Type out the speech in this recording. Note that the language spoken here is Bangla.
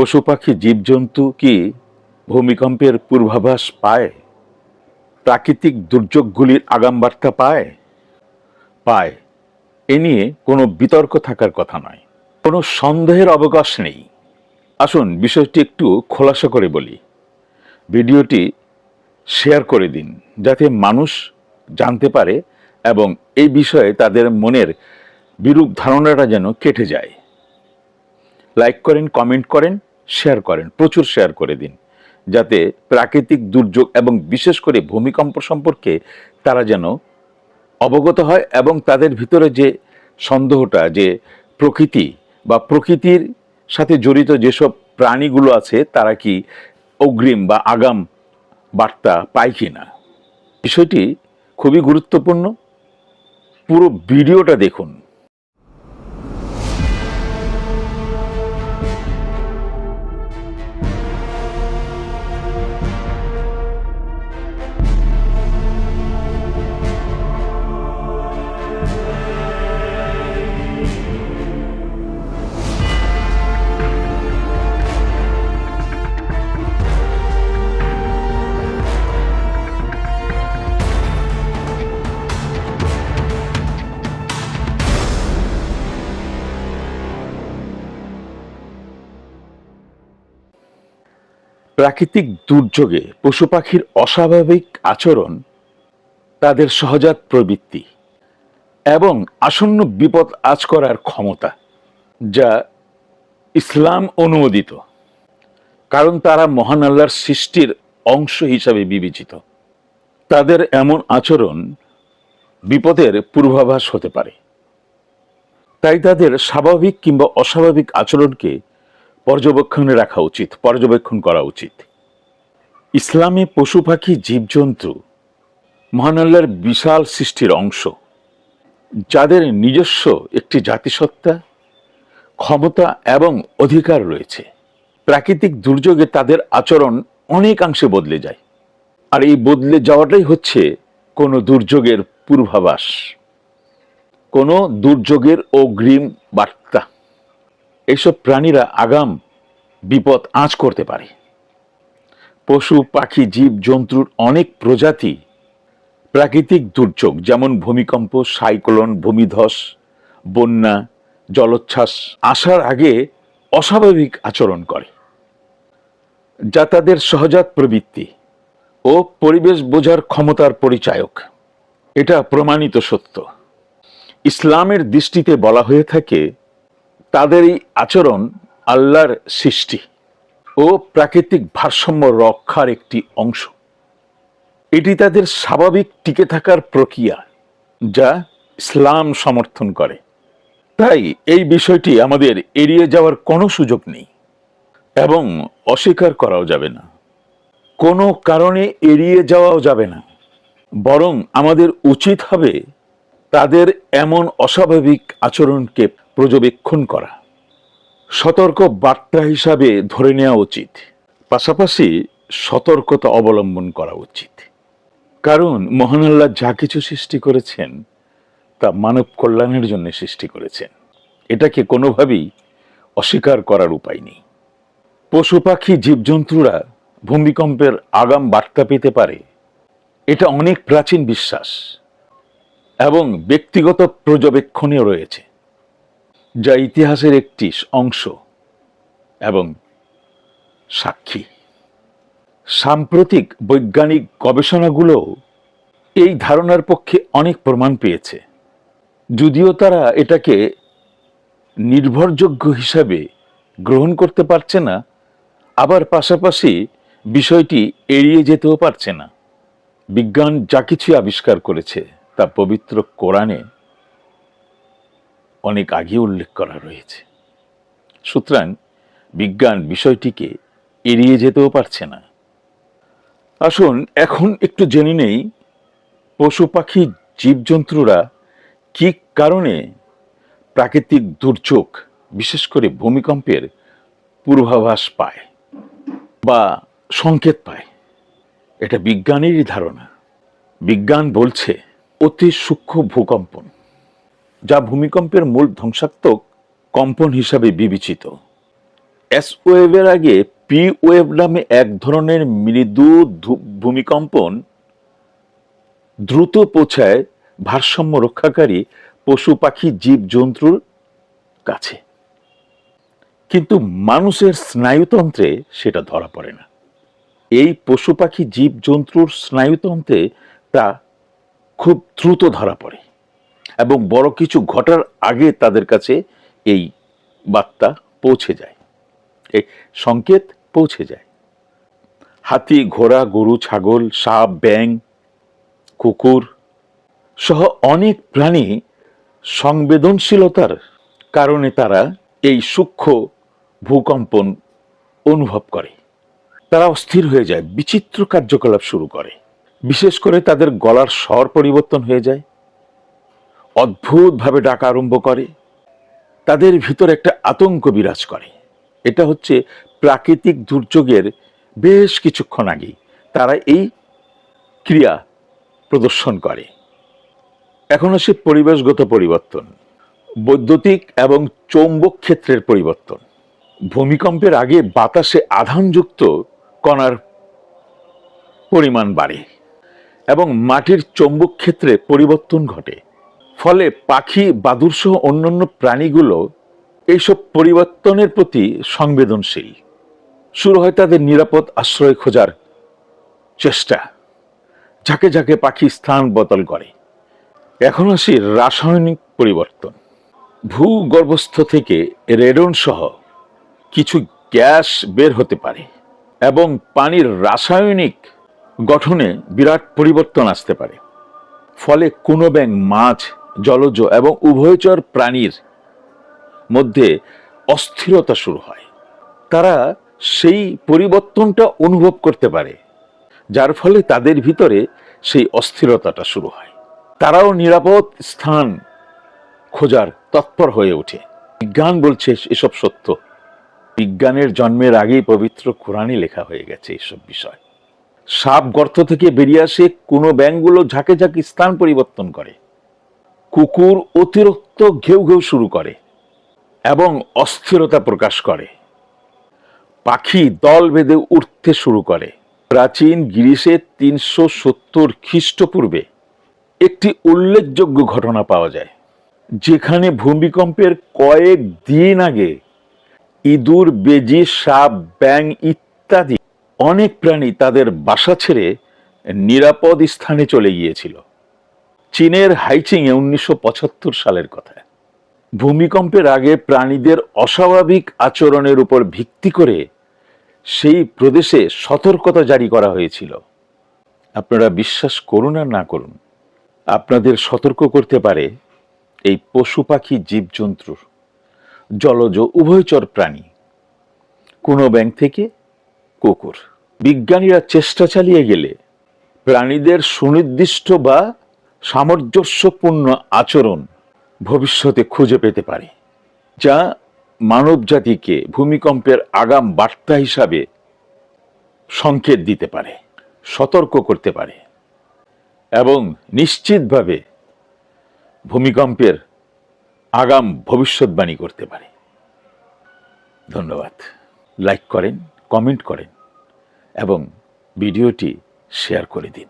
পশু পাখি, জীবজন্তু কি ভূমিকম্পের পূর্বাভাস পায়? প্রাকৃতিক দুর্যোগগুলির আগাম বার্তা পায়? পায়। এ নিয়ে কোনো বিতর্ক থাকার কথা নয়। কোনো সন্দেহের অবকাশ নেই। আসুন বিষয়টি একটু খোলাসা করে বলি। ভিডিওটি শেয়ার করে দিন, যাতে মানুষ জানতে পারে এবং এই বিষয়ে তাদের মনের বিরূপ ধারণাটা যেন কেটে যায়। লাইক করেন, কমেন্ট করেন শেয়ার করেন, প্রচুর শেয়ার করে দিন, যাতে প্রাকৃতিক দুর্যোগ এবং বিশেষ করে ভূমিকম্প সম্পর্কে তারা যেন অবগত হয় এবং তাদের ভিতরে যে সন্দেহটা, যে প্রকৃতি বা প্রকৃতির সাথে জড়িত যেসব প্রাণীগুলো আছে, তারা কি অগ্রিম বা আগাম বার্তা পায় কি না? বিষয়টি খুবই গুরুত্বপূর্ণ। পুরো ভিডিওটা দেখুন। প্রাকৃতিক দুর্যোগে পশু পাখির অস্বাভাবিক আচরণ, তাদের সহজাত প্রবৃত্তি এবং আসন্ন বিপদ আজ করার ক্ষমতা যা ইসলাম অনুমোদিত, কারণ তারা মহান আল্লাহর সৃষ্টির অংশ হিসাবে বিবেচিত। তাদের এমন আচরণ বিপদের পূর্বাভাস হতে পারে। তাই তাদের স্বাভাবিক কিংবা অস্বাভাবিক আচরণকে পর্যবেক্ষণে রাখা উচিত, পর্যবেক্ষণ করা উচিত। ইসলামে পশু পাখি, জীবজন্তু মহান আল্লাহর বিশাল সৃষ্টির অংশ। যাদের নিজস্ব একটি জাতিসত্তা, ক্ষমতা এবং অধিকার রয়েছে। প্রাকৃতিক দুর্যোগে তাদের আচরণ অনেকাংশে বদলে যায়। আর এই বদলে যাওয়াটাই হচ্ছে কোনো দুর্যোগের পূর্বাভাস, কোনো দুর্যোগের অগ্রিম বার্তা। এইসব প্রাণীরা আগাম বিপদ আঁচ করতে পারে। পশু, পাখি, জীব, জন্তুর অনেক প্রজাতি প্রাকৃতিক দুর্যোগ, যেমন ভূমিকম্প, সাইক্লোন, ভূমিধস, বন্যা, জলোচ্ছ্বাস আসার আগে অস্বাভাবিক আচরণ করে, যা তাদের সহজাত প্রবৃত্তি ও পরিবেশ বোঝার ক্ষমতার পরিচায়ক। এটা প্রমাণিত সত্য। ইসলামের দৃষ্টিতে বলা হয়ে থাকে তাদের এই আচরণ আল্লাহর সৃষ্টি ও প্রাকৃতিক ভারসাম্য রক্ষার একটি অংশ। এটি তাদের স্বাভাবিক টিকে থাকার প্রক্রিয়া যা ইসলাম সমর্থন করে। তাই এই বিষয়টি আমাদের এড়িয়ে যাওয়ার কোনো সুযোগ নেই এবং অস্বীকার করাও যাবে না। কোনো কারণে এড়িয়ে যাওয়াও যাবে না। বরং আমাদের উচিত হবে তাদের এমন অস্বাভাবিক আচরণকে পর্যবেক্ষণ করা। সতর্ক বার্তা হিসাবে ধরে নেওয়া উচিত। পাশাপাশি সতর্কতা অবলম্বন করা উচিত। কারণ মহান আল্লাহ যা কিছু সৃষ্টি করেছেন, তা মানব কল্যাণের জন্য সৃষ্টি করেছেন। এটাকে কোনোভাবেই অস্বীকার করার উপায় নেই। পশু পাখি, জীবজন্তুরা ভূমিকম্পের আগাম বার্তা পেতে পারে। এটা অনেক প্রাচীন বিশ্বাস। এবং ব্যক্তিগত পর্যবেক্ষণেও রয়েছে। যা ইতিহাসের একটি অংশ এবং সাক্ষী। সাম্প্রতিক বৈজ্ঞানিক গবেষণাগুলো এই ধারণার পক্ষে অনেক প্রমাণ পেয়েছে। যদিও তারা এটাকে নির্ভরযোগ্য হিসাবে গ্রহণ করতে পারছে না, আবার পাশাপাশি বিষয়টি এড়িয়ে যেতেও পারছে না। বিজ্ঞান যা কিছু আবিষ্কার করেছে তা পবিত্র কোরআনে অনেক আগে উল্লেখ করা রয়েছে। সুতরাং বিজ্ঞান বিষয়টিকে এড়িয়ে যেতেও পারছে না। আসুন এখন একটু জেনে নেই, পশু পাখি, জীবজন্তুরা কি কারণে প্রাকৃতিক দুর্যোগ, বিশেষ করে ভূমিকম্পের পূর্বাভাস পায় বা সংকেত পায়? এটা বিজ্ঞানেরই ধারণা। বিজ্ঞান বলছে, অতি সূক্ষ্ম ভূকম্পন। যা ভূমিকম্পের মূল ধ্বংসাত্মক কম্পন হিসাবে বিবেচিত। এস ওয়েভের আগে পি ওয়েভ নামে এক ধরনের মৃদু ভূমিকম্পন দ্রুত পৌঁছায় ভারসাম্য রক্ষাকারী পশু, পাখি জীব জন্তুর কাছে। কিন্তু মানুষের স্নায়ুতন্ত্রে সেটা ধরা পড়ে না। এই পশু, পাখি জীব জন্তুর স্নায়ুতন্ত্রে তা খুব দ্রুত ধরা পড়ে। এবং বড় কিছু ঘটার আগে তাদের কাছে এই বার্তা পৌঁছে যায়। এই সংকেত পৌঁছে যায়। হাতি, ঘোড়া, গরু, ছাগল, সাপ ব্যাং কুকুর সহ অনেক প্রাণী সংবেদনশীলতার কারণে তারা এই সূক্ষ্ম ভূকম্পন অনুভব করে। তারা অস্থির হয়ে যায়, বিচিত্র কার্যকলাপ শুরু করে। বিশেষ করে তাদের গলার স্বর পরিবর্তন হয়ে যায়। অদ্ভুতভাবে ডাকা আরম্ভ করে। তাদের ভিতর একটা আতঙ্ক বিরাজ করে। এটা হচ্ছে প্রাকৃতিক দুর্যোগের বেশ কিছুক্ষণ আগেই তারা এই ক্রিয়া প্রদর্শন করে। এখন আসে পরিবেশগত পরিবর্তন, বৈদ্যুতিক এবং চৌম্বক ক্ষেত্রের পরিবর্তন। ভূমিকম্পের আগে বাতাসে আধানযুক্ত কণার পরিমাণ বাড়ে এবং মাটির চৌম্বক ক্ষেত্রে পরিবর্তন ঘটে। ফলে পাখি বাদুরসহ অন্যান্য প্রাণীগুলো এইসব পরিবর্তনের প্রতি সংবেদনশীল। শুরু হয় তাদের নিরাপদ আশ্রয় খোঁজার চেষ্টা, ঝাঁকে ঝাঁকে পাখি স্থান বদল করে। এখন আসি রাসায়নিক পরিবর্তন। ভূগর্ভস্থ থেকে রেডন সহ কিছু গ্যাস বের হতে পারে এবং পানির রাসায়নিক গঠনে বিরাট পরিবর্তন আসতে পারে। ফলে কোনো ব্যাং মাছ জলজ এবং উভয়চর প্রাণীর মধ্যে অস্থিরতা শুরু হয়। তারা সেই পরিবর্তনটা অনুভব করতে পারে, যার ফলে তাদের ভিতরে সেই অস্থিরতাটা শুরু হয়। তারাও নিরাপদ স্থান খোঁজার তৎপর হয়ে ওঠে। বিজ্ঞান বলছে এসব সত্য। বিজ্ঞানের জন্মের আগেই পবিত্র কোরআনই লেখা হয়ে গেছে এইসব বিষয়। সাপ গর্ত থেকে বেরিয়ে আসে, কোনো ব্যাঙগুলো ঝাঁকে ঝাঁকে স্থান পরিবর্তন করে। কুকুর অতিরিক্ত ঘেউ ঘেউ শুরু করে এবং অস্থিরতা প্রকাশ করে। পাখি দল বেঁধে উঠতে শুরু করে। প্রাচীন গ্রিসে তিনশো সত্তর খ্রিস্টপূর্বে একটি উল্লেখযোগ্য ঘটনা পাওয়া যায়, যেখানে ভূমিকম্পের কয়েক দিন আগে ইঁদুর, বেজি, সাপ ব্যাং ইত্যাদি অনেক প্রাণী তাদের বাসা ছেড়ে নিরাপদ স্থানে চলে গিয়েছিল। চীনের হাইচিংয়ে উনিশশো পঁচাত্তর সালের কথা ভূমিকম্পের আগে প্রাণীদের অস্বাভাবিক আচরণের উপর ভিত্তি করে সেই প্রদেশে সতর্কতা জারি করা হয়েছিল। আপনারা বিশ্বাস করুন আর না করুন, আপনাদের সতর্ক করতে পারে এই পশু পাখি জীবজন্তুর জলজ উভয়চর প্রাণী। কোনো ব্যাংক থেকে কুকুর। বিজ্ঞানীরা চেষ্টা চালিয়ে গেলে প্রাণীদের সুনির্দিষ্ট বা সামঞ্জস্যপূর্ণ আচরণ ভবিষ্যতে খুঁজে পেতে পারে, যা মানব জাতিকে ভূমিকম্পের আগাম বার্তা হিসাবে সংকেত দিতে পারে, সতর্ক করতে পারে এবং নিশ্চিতভাবে ভূমিকম্পের আগাম ভবিষ্যৎবাণী করতে পারে। ধন্যবাদ। লাইক করেন, কমেন্ট করেন এবং ভিডিওটি শেয়ার করে দিন।